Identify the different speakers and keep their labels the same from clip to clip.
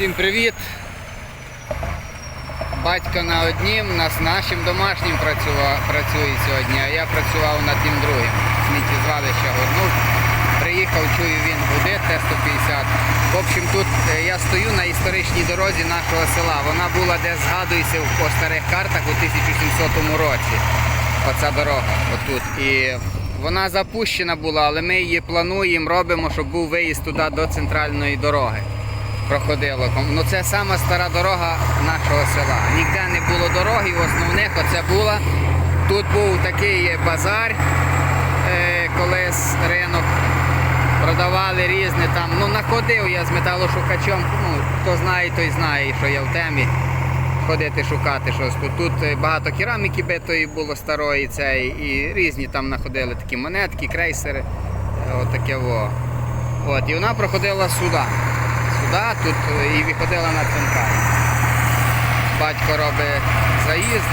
Speaker 1: Всім привіт! Батько на однім, нас нашим домашнім працює сьогодні, а я працював над тим другим. Сміттєзвалище горнув. Приїхав, чую він гуде Т-150. В общем, тут е, я стою на історичній дорозі нашого села. Вона була де згадується по старих картах у 1700 році. Оця дорога отут. І вона запущена була, але ми її плануємо, робимо, щоб був виїзд туди до центральної дороги проходило. Ну це сама стара дорога нашого села. Ніде не було дороги, основних оце була. Тут був такий базар, е, колись ринок. Продавали різне там. Ну находив я з металошукачом. Ну, хто знає, той знає, що я в темі. Ходити шукати щось. Тут, тут е, багато кераміки битої було старої, цей, і різні там знаходили такі монетки, крейсери. Е, Отаке во. От, і вона проходила сюди. Сюди, тут е, і виходила на централь. Батько робить заїзд.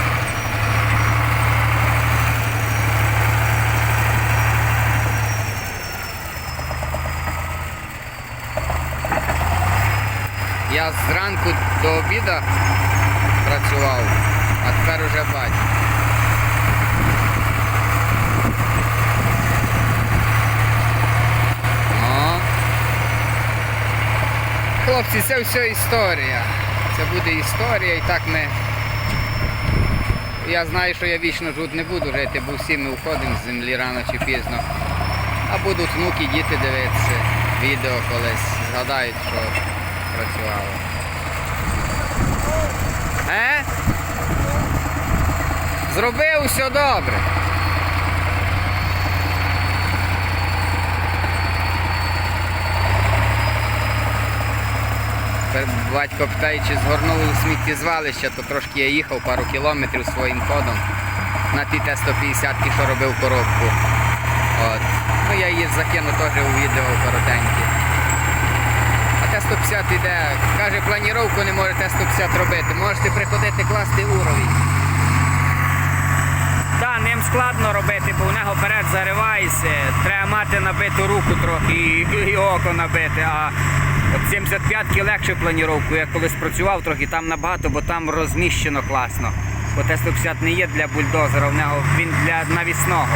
Speaker 1: Я зранку до обіду працював, а тепер уже батько. Хлопці, це все історія. Це буде історія і так ми. Я знаю, що я вічно тут не буду жити, бо всі ми уходимо з землі рано чи пізно. А будуть внуки, діти дивитися відео колись, згадають, що працювало. Е? Зробив все добре. Тепер Батько питає, чи згорнули у сміттєзвалище, то трошки я їхав пару кілометрів своїм ходом на ті Т-150, що робив коробку. От. Ну я її закину теж у відео коротеньке. А Т-150 йде, каже, планіровку не може Т-150 робити. Можете приходити класти уровень.
Speaker 2: Так, ним складно робити, бо в нього вперед зариваєшся. Треба мати набиту руку трохи і, і око набити. А от 75-ки легше планіровку. Я колись працював трохи там набагато, бо там розміщено класно. Бо Т-150 не є для бульдозера, в нього він для навісного.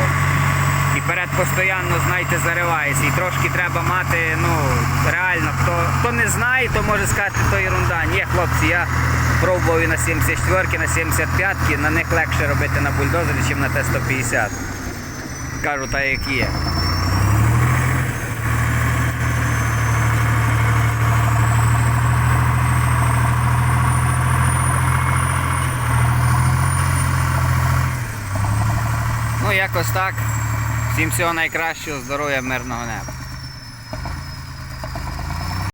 Speaker 2: І перед постійно, знаєте, заривається. І трошки треба мати, ну, реально, хто, хто не знає, то може сказати, то ерунда. Ні, хлопці, я пробував і на 74-ки, на 75-ки, на них легше робити на бульдозері, ніж на Т-150. Кажу, так як є.
Speaker 1: Якось так. Всім всього найкращого, здоров'я, мирного неба.